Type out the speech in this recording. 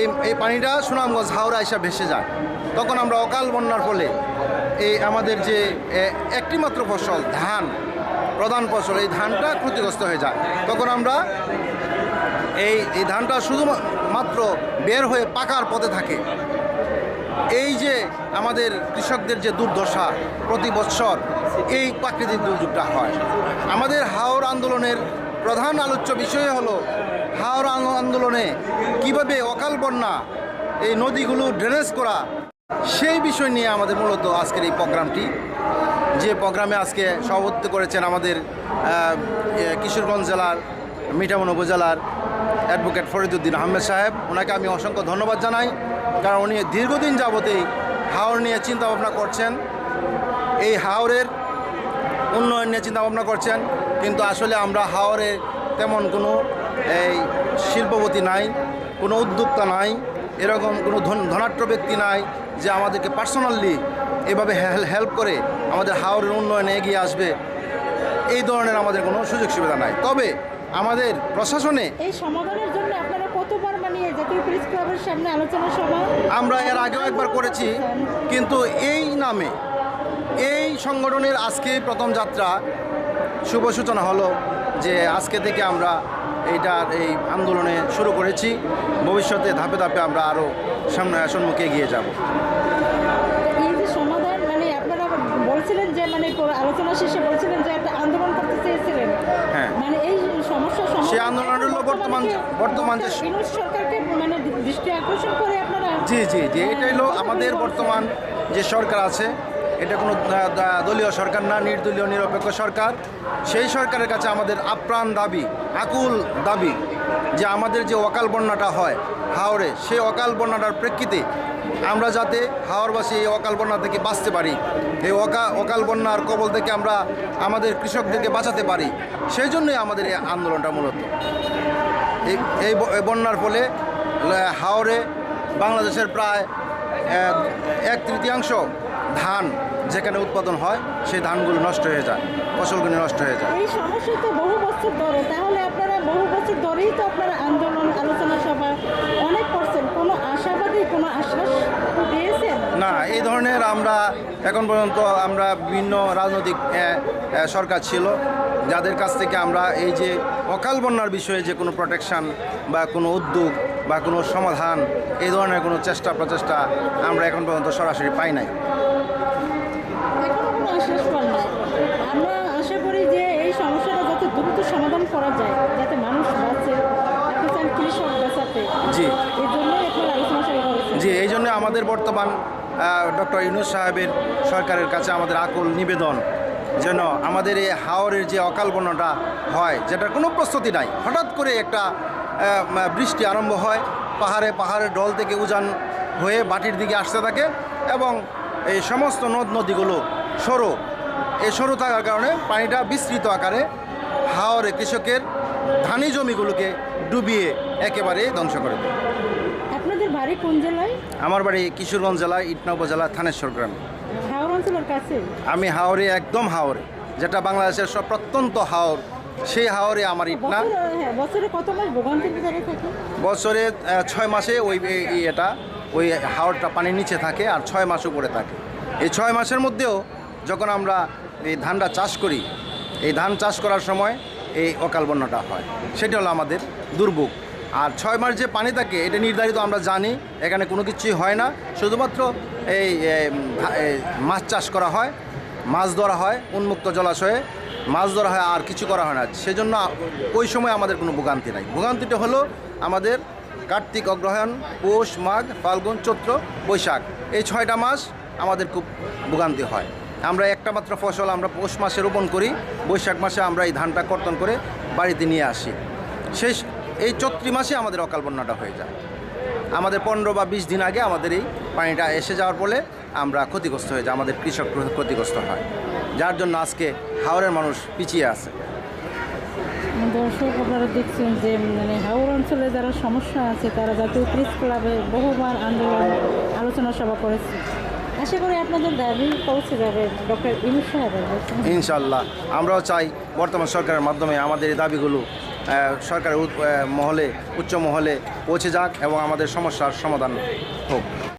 এই এই পানিটা সুনামগঞ্জ হাওড়া এসে ভেসে যায় তখন আমরা অকাল বন্যার ফলে এই আমাদের যে একটিমাত্র ফসল, ধান, প্রধান ফসল, এই ধানটা ক্ষতিগ্রস্ত হয়ে যায়। তখন আমরা এই এই ধানটা শুধুমাত্র বের হয়ে পাকার পথে থাকে। এই যে আমাদের কৃষকদের যে দুর্দশা প্রতি বৎসর এই প্রাকৃতিক দুর্যোগটা হয়। আমাদের হাওর আন্দোলনের প্রধান আলোচ্য বিষয় হলো আন্দো- আন্দোলনে কীভাবে অকাল বন্যা, এই নদীগুলো ড্রেনেজ করা, সেই বিষয় নিয়ে আমাদের মূলত আজকের এই প্রোগ্রামটি। যে প্রোগ্রামে আজকে সভাপতিত্ব করেছেন আমাদের কিশোরগঞ্জ জেলার, মিঠামন উপজেলার অ্যাডভোকেট ফরিদুদ্দিন আহমেদ সাহেব। ওনাকে আমি অসংখ্য ধন্যবাদ জানাই, কারণ উনি দীর্ঘদিন যাবতেই হাওর নিয়ে চিন্তা ভাবনা করছেন। এই হাওরের উন্নয়ন নিয়ে চিন্তা ভাবনা করছেন, কিন্তু আসলে আমরা হাওরে তেমন কোনো এই শিল্পপতি নাই কোনো উদ্যোক্তা নাই এরকম কোনো ধন- ধনাঢ্য ব্যক্তি নাই যে আমাদেরকে পার্সোনালি এভাবে হেল্প করে আমাদের হাওরের উন্নয়নে এগিয়ে আসবে। এই ধরনের আমাদের কোনো সুযোগ সুবিধা নাই। তবে আমাদের প্রশাসনে এই সমাধানের জন্য আপনারা কতবার মানে জাতীয় প্রেস ক্লাবের সামনে আলোচনা সভা আমরা এর আগেও একবার করেছি কিন্তু এই নামে এই সংগঠনের আজকে প্রথম যাত্রা। শুভ সূচনা হলো যে আজকে থেকে আমরা এইটার এই আন্দোলনে শুরু করেছি। ভবিষ্যতে ধাপে ধাপে আমরা আরও সামনে সম্মুখে এগিয়ে যাব। মানে আপনারা বলছিলেন যে মানে আলোচনা শেষে বলছিলেন যে একটা আন্দোলন করতে চেয়েছিলেন। হ্যাঁ। মানে এই সমস্যা সমাধান সেই আন্দোলন হলো বর্তমান- বর্তমান যে- সরকারকে মানে দৃষ্টি আকর্ষণ করে আপনারা? জি জি জি হলো আমাদের বর্তমান যে সরকার আছে এটা কোনো দলীয় সরকার না, নির্দলীয়, নিরপেক্ষ সরকার। সেই সরকারের কাছে আমাদের আপ্রাণ দাবি, আকুল দাবি, যে আমাদের যে অকাল বন্যাটা হয় হাওড়ে সেই অকাল বন্যাটার প্রেক্ষিতে আমরা যাতে হাওড়বাসী এই অকাল বন্যা থেকে বাঁচতে পারি, এই অকা, অকাল বন্যার কবল থেকে আমরা আমাদের কৃষকদেরকে বাঁচাতে পারি, সেই জন্যই আমাদের এই আন্দোলনটা মূলত। এই বন্যার ফলে হাওরে বাংলাদেশের প্রায় এক তৃতীয়াংশ ধান যেখানে উৎপাদন হয় সেই ধানগুলো নষ্ট হয়ে যায় ফসলগুলি নষ্ট হয়ে যায়। এই সমস্যা তো বহু বছর ধরে। তাহলে আপনারা বহু বছর ধরেই তো আপনারা আন্দোলন আলোচনা সভা অনেক করছেন। কোনো আশাবাদী কোনো আশ্বাস পেয়েছেন? না এই ধরনের আমরা এখন পর্যন্ত আমরা বিভিন্ন রাজনৈতিক সরকার ছিল যাদের কাছ থেকে আমরা এই যে অকাল বন্যার বিষয়ে যে কোনো প্রোটেকশন বা কোনো উদ্যোগ বা কোনো সমাধান এই ধরনের কোনো চেষ্টা প্রচেষ্টা আমরা এখন পর্যন্ত সরাসরি পাই নাই এখনও কোনো আশ্বাস পান না আমরা আশা করি যে এই সমস্যাটা যত দ্রুত সমাধান করা যায় যাতে মানুষ বাঁচে আপনি চান কৃষক বাঁচাতে জি। জি, এই জন্য আমাদের বর্তমান ডক্টর ইউনুস সাহেবের সরকারের কাছে আমাদের আকুল নিবেদন যেন আমাদের এই হাওরের যে অকাল বন্যাটা হয়, যেটার কোনো প্রস্তুতি নাই হঠাৎ করে একটা বৃষ্টি আরম্ভ হয়, পাহাড়ে পাহাড়ের ডল থেকে উজান হয়ে বাটির দিকে আসতে থাকে এবং এই সমস্ত নদ নদীগুলো সরু এই সরু থাকার কারণে পানিটা বিস্তৃত আকারে হাওরে কৃষকের ধানি জমিগুলোকে ডুবিয়ে একেবারে ধ্বংস করে দেয়। আপনাদের বাড়ি কোন জেলায়? আমার বাড়ি কিশোরগঞ্জ জেলা ইটনা উপজেলা থানেশ্বর গ্রামে। হাওড় অঞ্চলের কাছে? আমি হাওরে একদম হাওরে যেটা বাংলাদেশের সব প্রত্যন্ত হাওর সেই হাওরে আমার ইটনা বছরে হ্যাঁ কত মাস ভোগান্তির ভিতরে থাকে? বছরে ছয় মাসে ওই এটা ওই হাওরটা পানির নিচে থাকে আর ছয় মাস উপরে থাকে। এই ছয় মাসের মধ্যেও যখন আমরা এই ধানটা চাষ করি এই ধান চাষ করার সময় এই অকাল বন্যাটা হয়। সেটা হলো আমাদের দুর্ভোগ। আর ছয় মাস যে পানি থাকে, এটা নির্ধারিত আমরা জানি, এখানে কোনো কিছুই হয় না। শুধুমাত্র এই মাছ চাষ করা হয়, মাছ ধরা হয়, উন্মুক্ত জলাশয়ে। মাছ ধরা হয়, আর কিছু করা হয় না। সেজন্য ওই সময় আমাদের কোনো ভোগান্তি নাই। ভোগান্তিটা হলো আমাদের কার্তিক অগ্রহায়ণ, পৌষ, মাঘ, ফাল্গুন, চৈত্র, বৈশাখ। এই ছয়টা মাস আমাদের খুব ভোগান্তি হয়। আমরা একটা মাত্র ফসল আমরা পৌষ মাসে রোপণ করি, বৈশাখ মাসে আমরা এই ধানটা কর্তন করে বাড়িতে নিয়ে আসি। শেষ, এই চৈত্রি মাসে আমাদের অকাল বন্যাটা হয়ে যায়। আমাদের পনেরো বা বিশ দিন আগে আমাদের এই পানিটা এসে যাওয়ার ফলে আমরা ক্ষতিগ্রস্ত হয়ে যায়, আমাদের কৃষক ক্ষতিগ্রস্ত হয়। যার জন্য আজকে হাওড়ের মানুষ পিছিয়ে আছে। দর্শক, আপনারা দেখছেন যে মানে হাওড় অঞ্চলে যারা সমস্যা আছে, তারা জাতীয় ক্লাবে বহুবার আন্দোলন, আলোচনা সভা করেছে। ইনশাল্লাহ। আমরাও চাই বর্তমান সরকারের মাধ্যমে আমাদের এই দাবিগুলো সরকারের মহলে, উচ্চ মহলে পৌঁছে যাক এবং আমাদের সমস্যার সমাধান হোক।